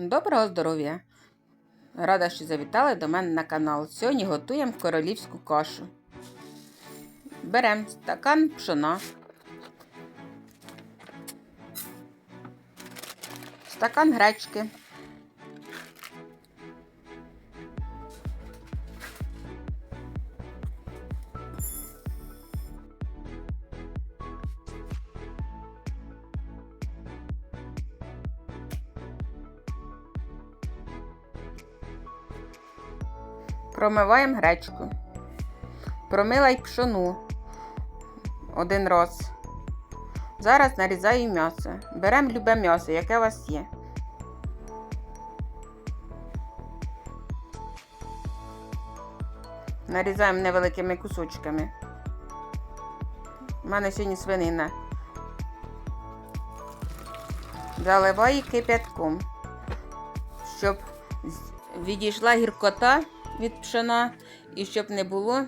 Доброго здоров'я! Рада, що завітали до мене на канал. Сьогодні готуємо королівську кашу. Беремо стакан пшона, стакан гречки, промиваємо гречку, промила й пшону один раз. Зараз нарізаю м'ясо. Беремо любе м'ясо, яке у вас є. Нарізаємо невеликими кусочками. У мене сьогодні свинина. Заливаю кип'ятком, щоб відійшла гіркота від пшона і щоб не було.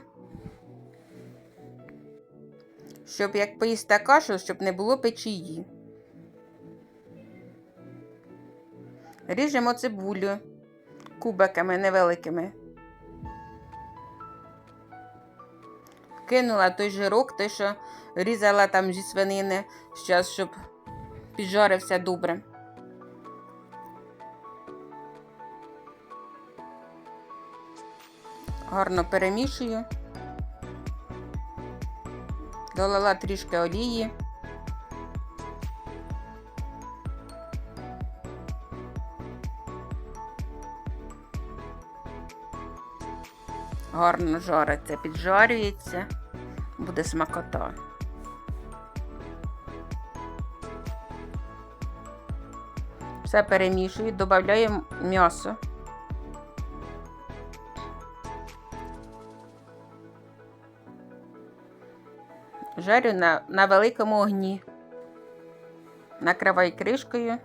Щоб як поїсти кашу, щоб не було печії. Ріжемо цибулю кубиками невеликими. Кинула той жирок, той, що різала там зі свинини, зараз, щоб піджарився добре. Гарно перемішую. Долила трішки олії. Гарно жариться, піджарюється, буде смакота. Все перемішую, додаю м'ясо. Жарю на, на великому огні. Накриваю кришкою,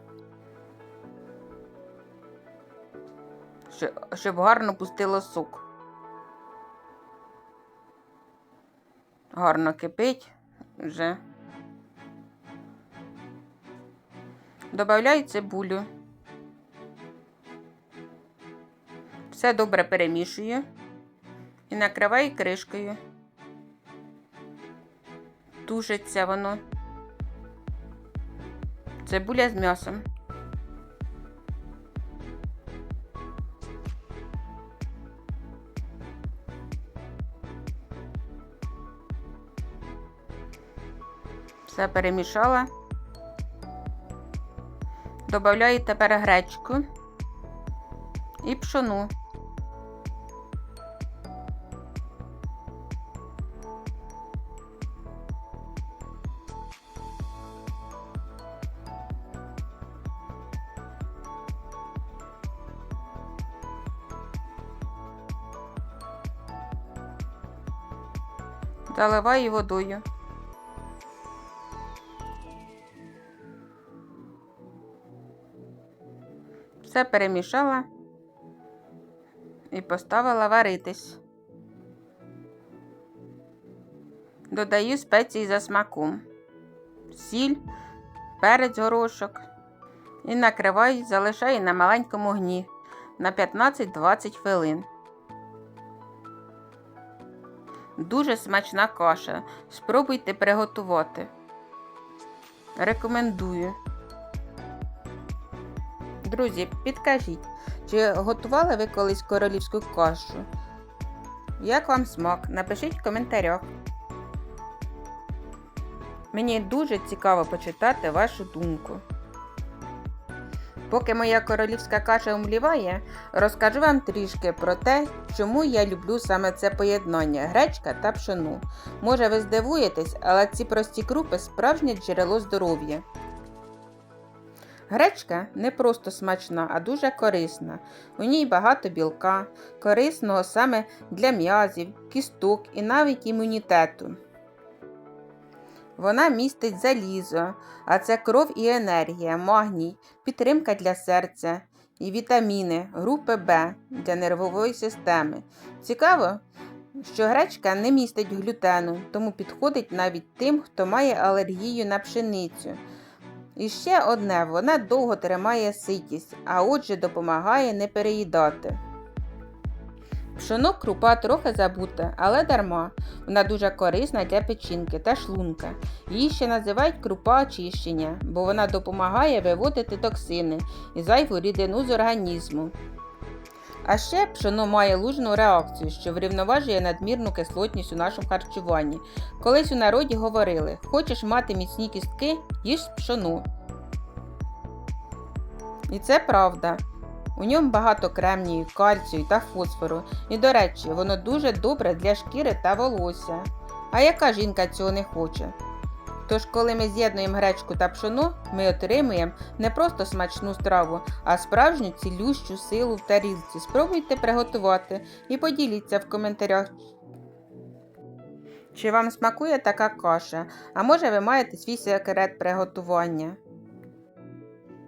щоб, гарно пустило сок. Гарно кипить вже. Добавляю цибулю. Все добре перемішую і накриваю кришкою. Тушиться воно. Цибуля з м'ясом. Все перемішала. Добавляю тепер гречку і пшону. Заливаю водою. Все перемішала і поставила варитись. Додаю спеції за смаком, сіль, перець горошок і накриваю, залишаю на маленькому огні на 15-20 хвилин. Дуже смачна каша. Спробуйте приготувати. Рекомендую. Друзі, підкажіть, чи готували ви колись королівську кашу? Як вам смак? Напишіть в коментарях. Мені дуже цікаво почитати вашу думку. Поки моя королівська каша умліває, розкажу вам трішки про те, чому я люблю саме це поєднання гречка та пшону. Може ви здивуєтесь, але ці прості крупи справжнє джерело здоров'я. Гречка не просто смачна, а дуже корисна. У ній багато білка, корисного саме для м'язів, кісток і навіть імунітету. Вона містить залізо, а це кров і енергія, магній, підтримка для серця і вітаміни групи Б для нервової системи. Цікаво, що гречка не містить глютену, тому підходить навіть тим, хто має алергію на пшеницю. І ще одне, вона довго тримає ситість, а отже допомагає не переїдати. Пшоно крупа трохи забута, але дарма. Вона дуже корисна для печінки та шлунка. Її ще називають крупа очищення, бо вона допомагає виводити токсини і зайву рідину з організму. А ще пшоно має лужну реакцію, що врівноважує надмірну кислотність у нашому харчуванні. Колись у народі говорили: хочеш мати міцні кістки, їж пшоно. І це правда. У ньому багато кремнію, кальцію та фосфору. І, до речі, воно дуже добре для шкіри та волосся. А яка жінка цього не хоче? Тож, коли ми з'єднуємо гречку та пшоно, ми отримуємо не просто смачну страву, а справжню цілющу силу в тарілці. Спробуйте приготувати і поділіться в коментарях. Чи вам смакує така каша? А може ви маєте свій секрет приготування?